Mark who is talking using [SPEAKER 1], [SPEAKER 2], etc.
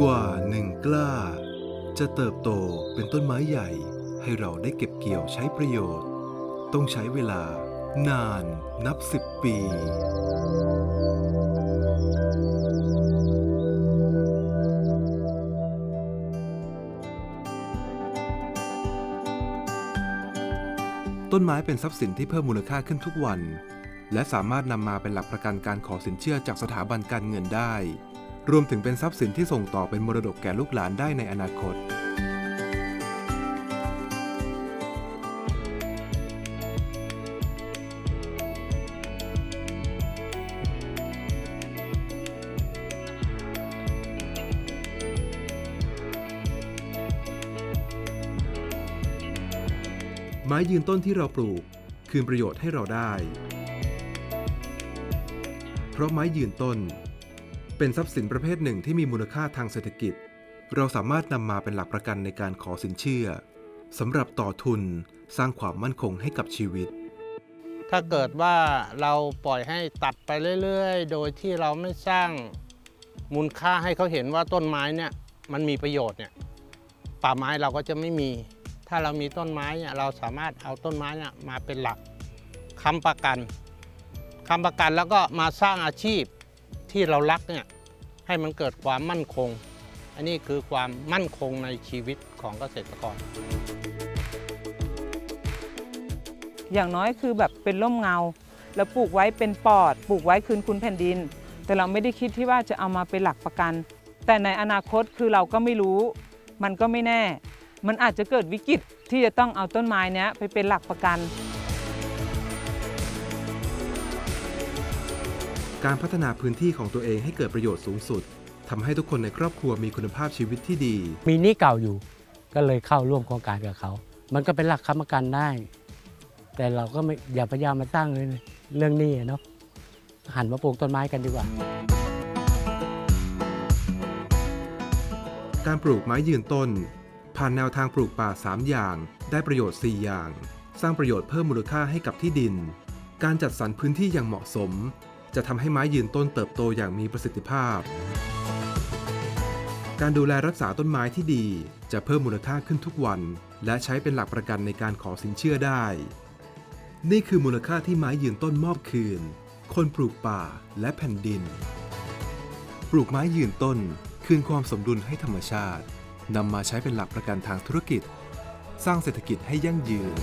[SPEAKER 1] กว่าหนึ่งกล้า จะเติบโตเป็นต้นไม้ใหญ่ให้เราได้เก็บเกี่ยวใช้ประโยชน์ ต้องใช้เวลานานนับสิบปี ต้นไม้เป็นทรัพย์สินที่เพิ่มมูลค่าขึ้นทุกวัน และสามารถนำมาเป็นหลักประกันการขอสินเชื่อจากสถาบันการเงินได้ รวมถึงเป็นทรัพย์สินที่ส่งต่อเป็นมรดกแก่ลูกหลานได้ในอนาคต ไม้ยืนต้นที่เราปลูก คืนประโยชน์ให้เราได้ เพราะไม้ยืนต้น เป็นทรัพย์สินประเภทหนึ่งที่มีมูลค่าทางเศรษฐกิจ เราสามารถนำมาเป็นหลักประกันในการขอสินเชื่อสำหรับต่อทุนสร้างความมั่นคงให้กับชีวิต
[SPEAKER 2] ถ้าเกิดว่าเราปล่อยให้ตัดไปเรื่อยๆ โดยที่เราไม่สร้างมูลค่าให้เขาเห็นว่าต้นไม้เนี่ยมันมีประโยชน์เนี่ยป่าไม้เราก็จะไม่มี ถ้าเรามีต้นไม้เนี่ยเราสามารถเอาต้นไม้เนี่ยมาเป็นหลักค้ำประกันค้ำประกันแล้วก็มาสร้างอาชีพ ที่เรารักเนี่ยให้มันเกิดความมั่นคง อันนี้คือความมั่นคงในชีวิตของเกษตรกร
[SPEAKER 3] อย่างน้อยคือแบบเป็นร่มเงา แล้วปลูกไว้เป็นปอด ปลูกไว้คืนคุณแผ่นดิน แต่เราไม่ได้คิดที่ว่าจะเอามาเป็นหลักประกัน แต่ในอนาคตคือเราก็ไม่รู้ มันก็ไม่แน่ มันอาจจะเกิดวิกฤตที่จะต้องเอาต้นไม้นี้ไปเป็นหลักประกัน
[SPEAKER 1] การพัฒนาพื้นที่ของตัวเองให้เกิดประโยชน์สูงสุดทำให้ทุกคนในครอบครัวมีคุณภาพชีวิตที่ดี
[SPEAKER 4] มีหนี้เก่าอยู่ ก็เลยเข้าร่วมโครงการกับเขา มันก็เป็นหลักค้ำประกันได้ แต่เราก็ไม่อย่าพยายามมาตั้งเลยเรื่องหนี้อะเนาะหันมาปลูกต้นไม้กันดีกว่า
[SPEAKER 1] การปลูกไม้ยืนต้น ผ่านแนวทางปลูกป่า 3 อย่าง ได้ประโยชน์ 4 อย่าง สร้างประโยชน์เพิ่มมูลค่าให้กับที่ดิน การจัดสรรพื้นที่อย่างเหมาะสม จะทำให้ไม้ยืนต้นเติบโตอย่างมีประสิทธิภาพ การดูแลรักษาต้นไม้ที่ดี จะเพิ่มมูลค่าขึ้นทุกวัน และใช้เป็นหลักประกันในการขอสินเชื่อได้ นี่คือมูลค่าที่ไม้ยืนต้นมอบคืน คนปลูกป่าและแผ่นดิน ปลูกไม้ยืนต้น คืนความสมดุลให้ธรรมชาตินำมาใช้เป็นหลักประกันทางธุรกิจ สร้างเศรษฐกิจให้ยั่งยืน